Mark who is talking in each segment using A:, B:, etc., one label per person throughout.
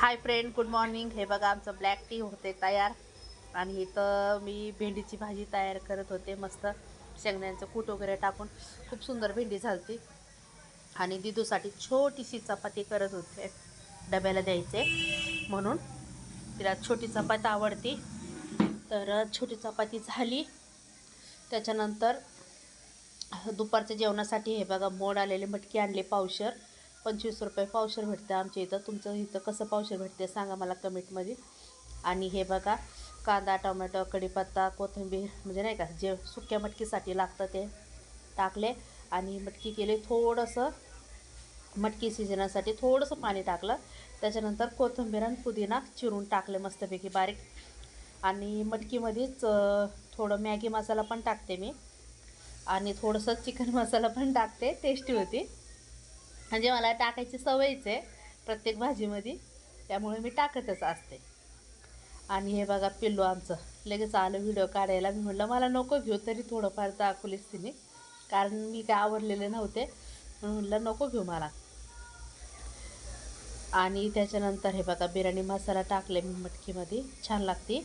A: Hi friend good morning हे बघा आमचं ब्लॅक टी होते तयार. आणि इथं मी भेंडीची भाजी तयार करत होते. मस्त शेंगण्यांचं कूट वगैरे टाकून खूप सुंदर भेंडी झालती. आणि दिदूसाठी छोटीशी चपाती करत होते. डब्याला द्यायचे. म्हणून तिला छोटी चपाती आवडती. तर छोटी चपाती झाली. त्याच्यानंतर दुपारच्या जेवणासाठी हे बघा मोड आलेले मटकी आणले पावशर. पंचवीस रुपये पावशर भेटते आमच्या इथं. तुमचं इथं कसं पावशर भेटते सांगा मला कमेंटमध्ये. आणि हे बघा कांदा टोमॅटो कढीपत्ता कोथिंबीर म्हणजे नाही का जे सुक्या मटकीसाठी लागतं ते टाकले आणि मटकी केली. थोडंसं मटकी शिजण्यासाठी थोडंसं पाणी टाकलं. त्याच्यानंतर कोथिंबीर आणि पुदिना चिरून टाकले मस्तपैकी बारीक. आणि मटकीमध्येच थोडं मॅगी मसाला पण टाकते मी. आणि थोडंसं चिकन मसाला पण टाकते. टेस्टी होती. म्हणजे मला टाकायची सवयच आहे प्रत्येक भाजीमध्ये. त्यामुळे मी टाकतच असते. आणि हे बघा पिल्लू आमचं. लगेच आलं व्हिडिओ काढायला. मी म्हटलं मला नको घेऊ तरी थोडंफार दाखवलीच तिने. कारण मी काय आवडलेले नव्हते. म्हणून म्हटलं नको घेऊ मला. आणि त्याच्यानंतर हे बघा बिर्याणी मसाला टाकले मी मटकीमध्ये. छान लागते.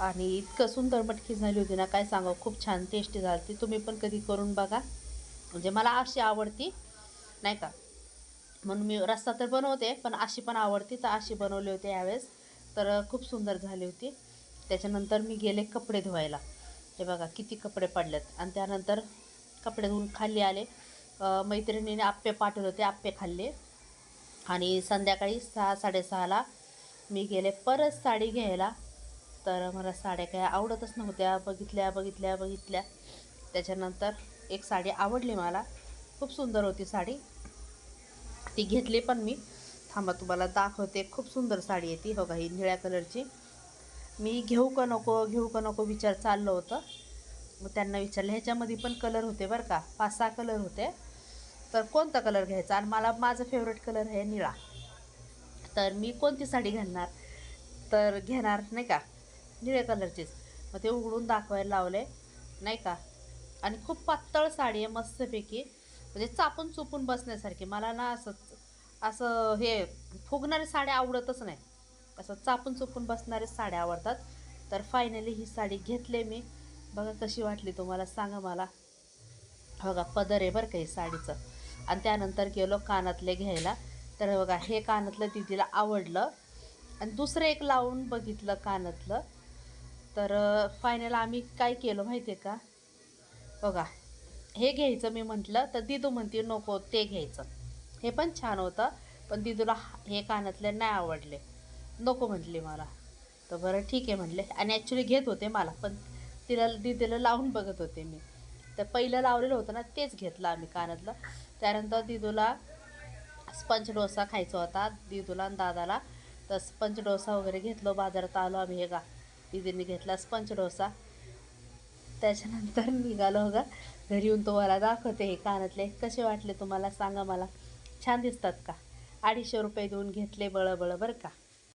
A: आणि इतकं सुंदर मटकी झाली होती ना काय सांगा खूप छान टेस्टी झाली तुम्ही पण कधी करून बघा. म्हणजे मला अशी आवडती. नाही का? म्हणून मी रस्ता तर बनवते पण अशी पण आवडती. तर अशी बनवली होती यावेळेस. तर खूप सुंदर झाली होती. त्याच्यानंतर मी गेले कपडे धुवायला. हे बघा किती कपडे पडलेत. आणि त्यानंतर कपडे धुवून खाली आले. मैत्रिणीने आप्पे पाठवले होते आप्पे खाल्ले. आणि संध्याकाळी सहा साडेसहाला मी गेले परत साडी घ्यायला. तर मला साड्या काय आवडतच नव्हत्या. बघितल्या बघितल्या बघितल्या. त्याच्यानंतर एक साडी आवडली मला. खूप सुंदर होती साडी. ती घेतली पण मी. थांबा तुम्हाला दाखवते. खूप सुंदर साडी आहे ती. हो का ही निळ्या कलरची. मी घेऊ का नको घेऊ का नको विचार चाललं होतं. मग त्यांना विचारलं ह्याच्यामध्ये पण कलर होते बरं का? पाच सहा कलर होते. तर कोणता कलर घ्यायचा? आणि मला माझं फेवरेट कलर आहे निळा. तर मी कोणती साडी घालणार? तर घेणार नाही का? निळ्या कलरचीच. मग ते उघडून दाखवायला लावले नाही का? आणि खूप पातळ साडी आहे मस्तपैकी. म्हणजे चापून चुपून बसण्यासारखी. मला ना असं असं हे फुगणारी साड्या आवडतच नाही. असं चापून चुपून बसणारे साड्या आवडतात. तर फायनली ही साडी घेतले मी. बघा कशी वाटली तुम्हाला सांगा मला. बघा पदर आहे बरं का ही साडीचं. आणि त्यानंतर गेलो कानातले घ्यायला. तर बघा हे कानातलं दिदीला आवडलं. आणि दुसरं एक लावून बघितलं कानातलं. तर फायनल आम्ही काय केलं माहिती आहे का? बघा हे घ्यायचं मी म्हटलं तर दिदू म्हणते नको ते घ्यायचं. हे पण छान होतं पण दिदूला हे कानातले नाही आवडले. नको म्हटली मला. तर बरं ठीक आहे म्हटले. आणि ॲक्च्युली घेत होते मला पण तिला दिदीला लावून बघत होते मी. तर पहिलं लावलेलं होतं ना तेच घेतलं आम्ही कानातलं. त्यानंतर दिदूला स्पंच डोसा खायचा होता दिदूला आणि दादाला. तर स्पंच डोसा वगैरे घेतलो बाजारात आलो आम्ही हे का दिदीने घेतला स्पंच डोसा. त्याच्यानंतर निघालो बघा घरी येऊन तुम्हाला दाखवते हे कानातले. कसे वाटले तुम्हाला? सांगा मला. छान दिसतात का? अडीचशे रुपये देऊन घेतले बळं बळं बरं का?